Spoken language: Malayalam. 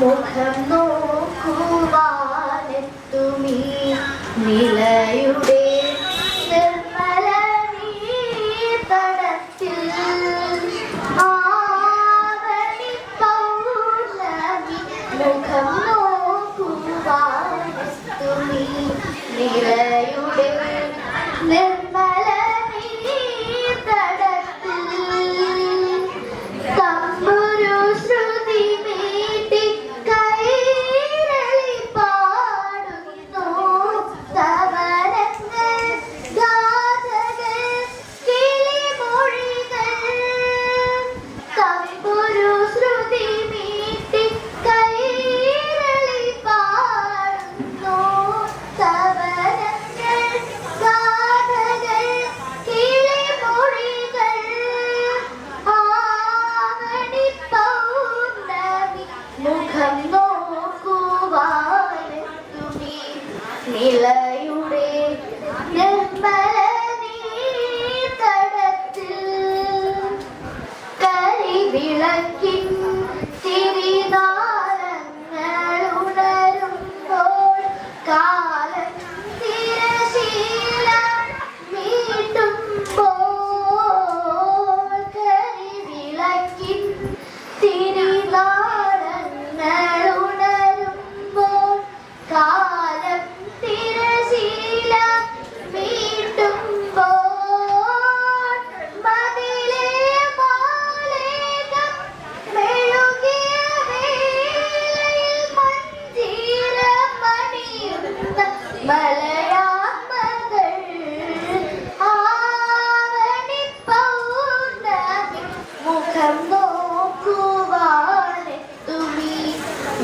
മുഖം നോക്കുവാനെത്തുമീ നിലയുടെ നിർമ്മല നീതടത്തിൽ. മുഖം നോക്കുവാനത്തുമി നിലയുടെ നിർമ്മല നീ കരി കരിവിളക്കിൻ